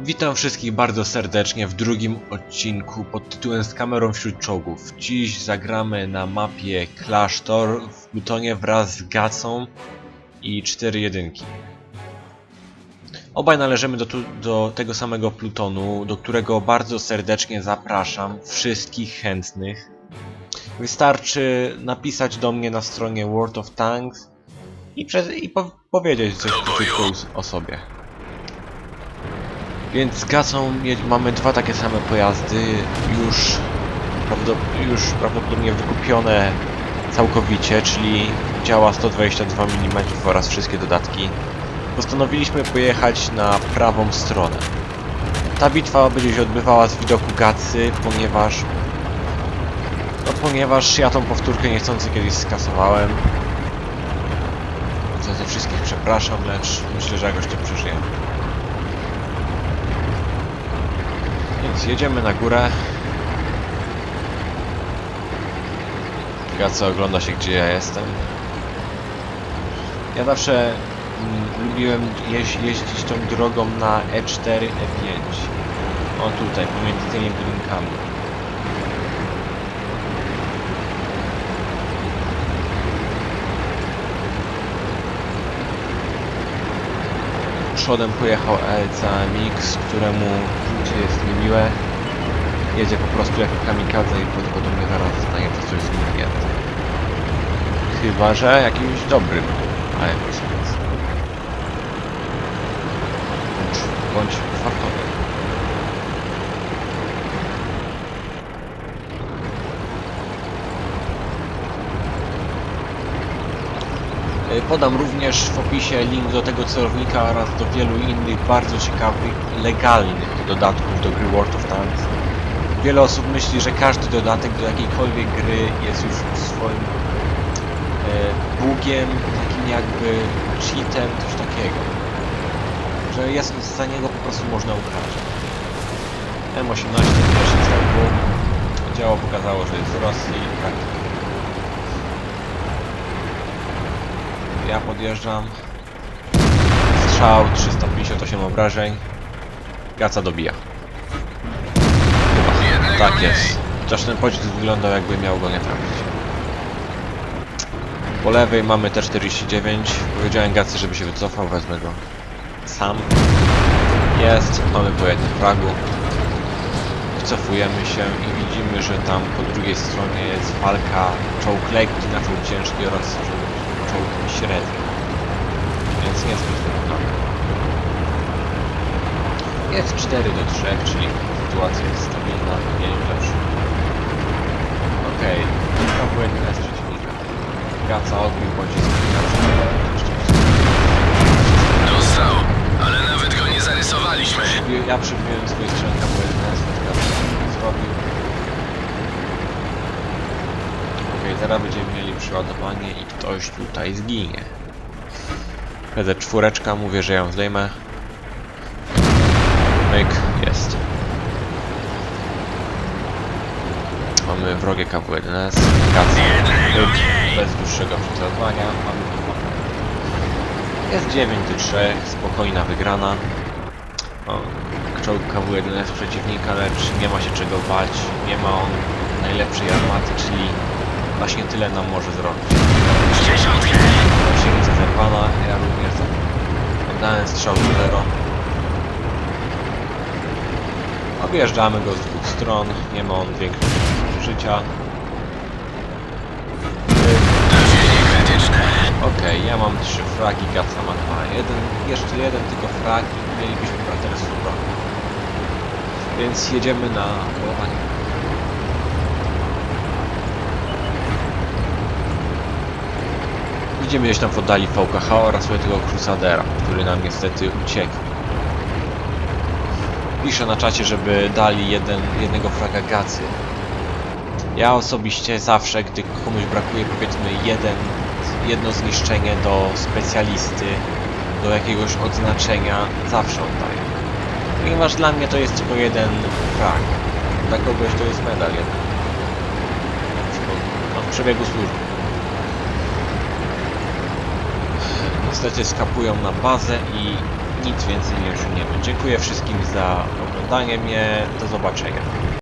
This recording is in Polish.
Witam wszystkich bardzo serdecznie w drugim odcinku pod tytułem Z kamerą wśród czołgów. Dziś zagramy na mapie Klasztor w Plutonie wraz z Gacą i 4 jedynki. Obaj należymy do, tu, do tego samego Plutonu, do którego bardzo serdecznie zapraszam wszystkich chętnych. Wystarczy napisać do mnie na stronie World of Tanks i, przez, i po, powiedzieć coś o sobie. Więc z je- mamy dwa takie same pojazdy, już, prawdo- już prawdopodobnie wykupione całkowicie, czyli działa 122 mm oraz wszystkie dodatki. Postanowiliśmy pojechać na prawą stronę. Ta bitwa będzie się odbywała z widoku Gacy, ponieważ no ponieważ ja tą powtórkę niechcący kiedyś skasowałem. Za to wszystkich przepraszam, lecz myślę, że jakoś to przeżyjemy. Jedziemy na górę. Gaca ogląda się gdzie ja jestem. Ja zawsze mm, lubiłem jeź, jeździć tą drogą na E4, E5. O tutaj, pomiędzy tymi budynkami. Przodem pojechał LCMX, któremu życie jest niemiłe. Jedzie po prostu jako kamikadze i prawdopodobnie zaraz zostanie przez coś zgnięty. Chyba, że jakimś dobrym AMX. Bądź, bądź Podam również w opisie link do tego celownika oraz do wielu innych bardzo ciekawych, legalnych dodatków do gry World of Tanks. Wiele osób myśli, że każdy dodatek do jakiejkolwiek gry jest już swoim e, bugiem, takim jakby cheatem, coś takiego. Że jest za niego po prostu można ukraść. M18 pierwszy celku. Działo pokazało, że jest z Rosji. Tak. Ja podjeżdżam. Strzał 358 obrażeń. Gaca dobija. Chyba. Tak jest. Chociaż ten pocisk wyglądał jakby miał go nie trafić. Po lewej mamy T49. Powiedziałem Gacy, żeby się wycofał, wezmę go sam. Jest, mamy po jednym fragu. Wycofujemy się i widzimy, że tam po drugiej stronie jest walka czołg lekki na czołg ciężki oraz średni. Więc nie jest wyrównane. Jest 4 do 3, czyli sytuacja jest stabilna, nie lepsza. Okej, okay. błędny jest przeciwnika. Gaca odbił pocisk. Dostał, ale nawet go nie zarysowaliśmy. Ja przybiłem swój strzelka błędne, zrobił. Okej, zaraz będziemy mieli przeładowanie i ktoś tutaj zginie. PZ4, mówię, że ją zdejmę. Myk, jest. Mamy wrogie KW-1S, kaca, myk, bez dłuższego przeładowania. Mamy. Jest 9 do 3, spokojna wygrana. Czołg KW-1S przeciwnika, lecz nie ma się czego bać. Nie ma on najlepszej armaty, czyli właśnie tyle nam może zrobić. Silnica zerwana, ja również oddałem strzał do zero. Objeżdżamy go z dwóch stron, nie ma on większego życia. Okej, ja mam trzy fragi, Gaca ma dwa. Jeden, jeszcze jeden tylko frag i mielibyśmy braterstwo. Więc jedziemy na polowanie. Widzimy gdzieś tam w oddali VKH oraz tego Crusadera, który nam niestety uciekł. Piszę na czacie, żeby dali jeden, jednego fraga Gacy. Ja osobiście zawsze, gdy komuś brakuje powiedzmy jeden, jedno zniszczenie do specjalisty, do jakiegoś odznaczenia, zawsze oddaję. Ponieważ dla mnie to jest tylko jeden frag. Dla kogoś to jest medal jeden. W przebiegu służby. Niestety skapują na bazę i nic więcej nie osiągniemy. Dziękuję wszystkim za oglądanie mnie. Do zobaczenia.